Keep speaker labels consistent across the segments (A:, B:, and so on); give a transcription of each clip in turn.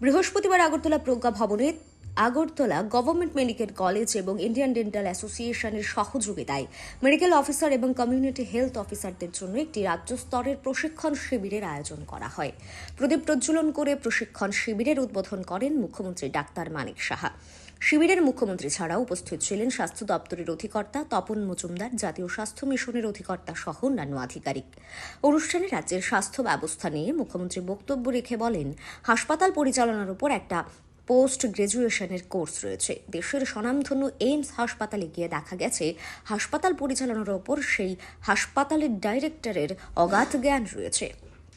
A: বৃহস্পতিবার আগরতলা প্রজ্ঞা ভবনে Agartala government medical college এবং ইন্ডিয়ান ডেন্টাল অ্যাসোসিয়েশনের সহযোগিতায় মেডিকেল অফিসার এবং কমিউনিটি হেলথ অফিসারদের জন্য একটি রাজ্য স্তরের প্রশিক্ষণ শিবিরের আয়োজন করা হয়। প্রদীপ প্রজ্বলন করে প্রশিক্ষণ শিবিরের উদ্বোধন করেন মুখ্যমন্ত্রী ডাক্তার মানিক সাহা। শিবিরের মুখ্যমন্ত্রী ছাড়াও উপস্থিত ছিলেন স্বাস্থ্য দপ্তরের অধিকর্তা তপন মজুমদার, জাতীয় স্বাস্থ্য মিশনের অধিকর্তা সহ অন্যান্য আধিকারিক। অনুষ্ঠানে রাজ্যের স্বাস্থ্য ব্যবস্থা নিয়ে মুখ্যমন্ত্রী বক্তব্য রেখে বলেন, হাসপাতাল পরিচালনার উপর একটা পোস্ট গ্রাজুয়েশনের কোর্স রয়েছে। দেশের স্বনামধন্য এইমস হাসপাতালে গিয়ে দেখা গেছে, হাসপাতাল পরিচালনার ওপর সেই হাসপাতালের ডাইরেক্টরের অগাধ জ্ঞান রয়েছে।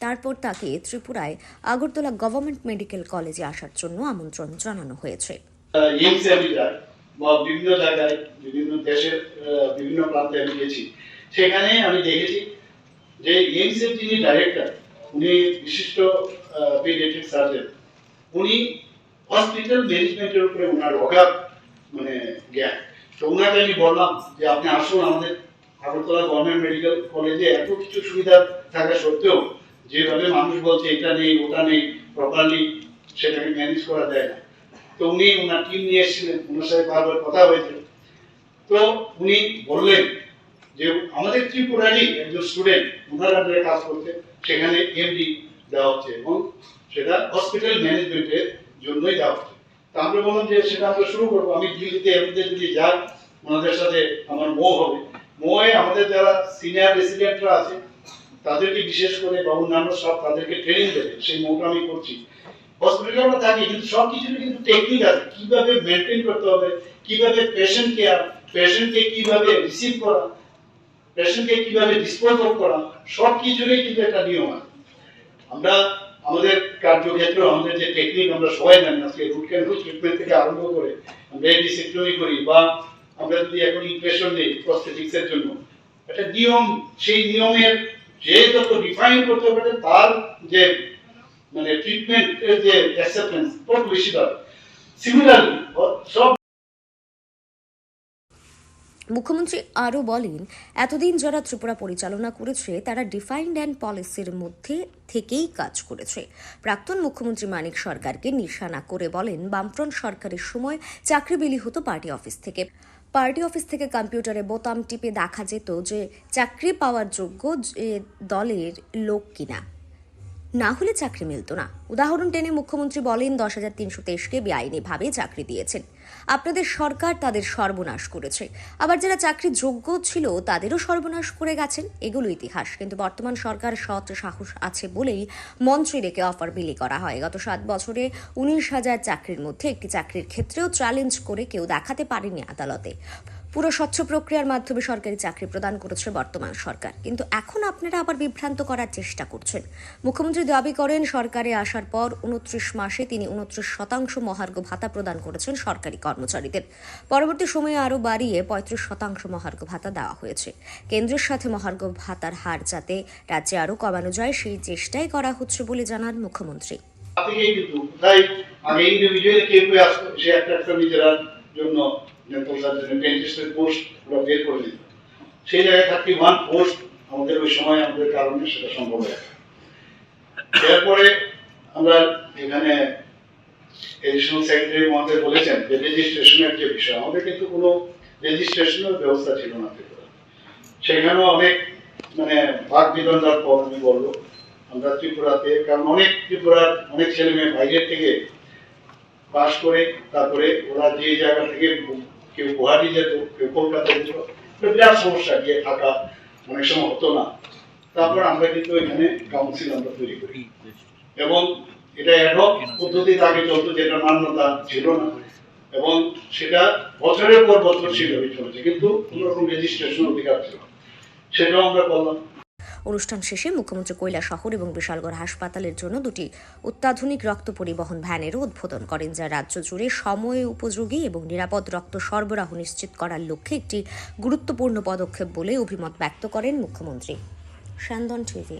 A: তারপর তাকে ত্রিপুরায় আগরতলা গভর্নমেন্ট মেডিকেল কলেজে আসার জন্য আমন্ত্রণ জানানো হয়েছে।
B: বা বিভিন্ন জায়গায়, বিভিন্ন দেশের বিভিন্ন প্রান্তে আমি গেছি। সেখানে আমি দেখেছি যে যিনি ডাইরেক্টর উনি বিশিষ্ট সার্জন উনি হসপিটাল ম্যানেজমেন্টের উপরে ওনার অগাধ মানে জ্ঞান। তো ওনাকে আমি বললাম যে, আপনি আসুন আমাদের আগরতলা গভর্নমেন্ট মেডিকেল কলেজে এত কিছু সুবিধা থাকা সত্ত্বেও যেভাবে মানুষ বলছে, এটা নেই, ওটা নেই প্রপারলি সেটাকে ম্যানেজ করা যায় না। তো উনি ওনার টিম নিয়ে এসেছিলেন ওনার সাথে বারবার কথা হয়েছিল। তো উনি বললেন যে, আমাদের ত্রিপুরারই একজন স্টুডেন্ট ওনার আন্ডারে কাজ করতে সেখানে এমডি দেওয়া হচ্ছে এবং সেটা হসপিটাল ম্যানেজমেন্টের জন্যই দেওয়া হচ্ছে তা আমরা বললাম যে সেটা আমরা শুরু করব। আমি দিল্লিতে, এমনিতে যদি যাই, ওনাদের সাথে আমার মো হবে। মোয়ে আমাদের যারা সিনিয়র রেসিডেন্টরা আছে, তাদেরকে বিশেষ করে বা অন্যান্য সব তাদেরকে ট্রেনিং দেবে। সেই মোটা আমি করছি। হসপিটালে আমরা থাকি, কিন্তু সব কিছুর কিন্তু টেকনিক আছে। কীভাবে মেনটেন করতে হবে, কীভাবে পেশেন্ট কেয়ার পেশেন্টকে কীভাবে রিসিভ করা পেশেন্টকে কীভাবে ডিসপোজ করা, সব কিছুরই কিন্তু একটা নিয়ম আছে। আমরা আমাদের কার্যক্ষেত্র আমাদের যে টেকনিক আমরা সবাই জানি, আজকে রুট ক্যান রুট ট্রিটমেন্ট থেকে আরম্ভ করে আমরা এডিসেক্টমি করি বা আমরা যদি এখন ইমপ্রেশন দিই প্রস্থেটিক্সের জন্য, একটা নিয়ম, সেই নিয়মের যে যত ডিফাইন করতে পারে তার যে মানে ট্রিটমেন্ট এর যে অ্যাকসেপ্টেন্স তত বেশি পাবে সিমিলারলি সব
A: মুখ্যমন্ত্রী আরও বলেন, এতদিন যারা ত্রিপুরা পরিচালনা করেছে, তারা ডিফাইন্ড অ্যান্ড পলিসির মধ্যে থেকেই কাজ করেছে। প্রাক্তন মুখ্যমন্ত্রী মানিক সরকারকে নিশানা করে বলেন, বামফ্রন্ট সরকারের সময় চাকরি বিলি হতো পার্টি অফিস থেকে। পার্টি অফিস থেকে কম্পিউটারে বোতাম টিপে দেখা যেত যে, চাকরি পাওয়ার যোগ্য যে দলের লোক কিনা। না হলে চাকরি মিলত না। উদাহরণ টেনে মুখ্যমন্ত্রী বলেন, দশ হাজার তিনশো তেইশকে বেআইনিভাবে চাকরি দিয়েছেন। আপনাদের সরকার তাদের সর্বনাশ করেছে। আবার যারা চাকরি যোগ্য ছিল, তাদেরও সর্বনাশ করে গেছেন। এগুলো ইতিহাস। কিন্তু বর্তমান সরকার সৎ সাহস আছে বলেই মন্ত্রী রেখে অফার বিলি করা হয়। গত সাত বছরে উনিশ হাজার চাকরির মধ্যে একটি চাকরির ক্ষেত্রেও চ্যালেঞ্জ করে কেউ দেখাতে পারেনি আদালতে। পুরো স্বচ্ছ প্রক্রিয়ার মাধ্যমে সরকারি চাকরি প্রদান করেছে বর্তমান সরকার। কিন্তু এখন আপনারা আবার বিভ্রান্ত করার চেষ্টা করছেন। মুখ্যমন্ত্রী দাবি করেন, সরকারে আসার পর উনত্রিশ মাসে তিনি উনত্রিশ শতাংশ মহার্ঘ ভাতা প্রদান করেছেন সরকারি কর্মচারীদের। পরবর্তী সময়ে আরও বাড়িয়ে পঁয়ত্রিশ শতাংশ মহার্ঘ ভাতা দেওয়া হয়েছে। কেন্দ্রের সাথে মহার্ঘ ভাতার হার যাতে রাজ্যে আরও কমানো যায়, সেই চেষ্টাই করা হচ্ছে বলে জানান মুখ্যমন্ত্রী।
B: আগে ইন্ডিভিজুয়ালি কেউ আসতো সে একটা নিজেরার জন্য ডেন্টিস্টের পোস্ট ওরা বের করে দিত সেই জায়গায় থার্টি ওয়ান পোস্ট আমাদের ওই সময় আমাদের কারণে সেটা সম্ভব হয়ে। এরপরে আমরা এখানে এডিশনাল সেক্রেটারি মহাশয় বলেছেন যে রেজিস্ট্রেশনের যে বিষয়, আমাদের কিন্তু কোনো রেজিস্ট্রেশনের ব্যবস্থা ছিল না সেখানেও অনেক মানে ভাগ বিদন্ডার পর আমি বলব, আমরা ত্রিপুরাতে, কারণ অনেক ত্রিপুরার অনেক ছেলে মেয়ে বাইরের থেকে পাশ করে, তারপরে ওরা যে জায়গা থেকে কেউ গুয়াহাটি যেত, কেউ কলকাতা যেত বিরাট সমস্যা, গিয়ে থাকা অনেক সময় হতো না। তারপর আমরা কিন্তু এখানে কাউন্সিল আমরা তৈরি করি। এবং এটা অ্যাডহক পদ্ধতি আগে চলতো, যেটা মান্যতা ছিল না। এবং সেটা বছরের পর বছর ছিল কিন্তু কোনো রকম রেজিস্ট্রেশন অধিকার ছিল। সেটাও আমরা করলাম।
A: অনুষ্ঠান শেষে মুখ্যমন্ত্রী কৈলা শহর এবং বিশালগড় হাসপাতালের জন্য দুটি অত্যাধুনিক রক্ত পরিবহন ভ্যানেরও উদ্বোধন করেন, যা রাজ্য জুড়ে সময় উপযোগী এবং নিরাপদ রক্ত সরবরাহ নিশ্চিত করার লক্ষ্যে একটি গুরুত্বপূর্ণ পদক্ষেপ বলে অভিমত ব্যক্ত করেন মুখ্যমন্ত্রী। সান্দন টিভি।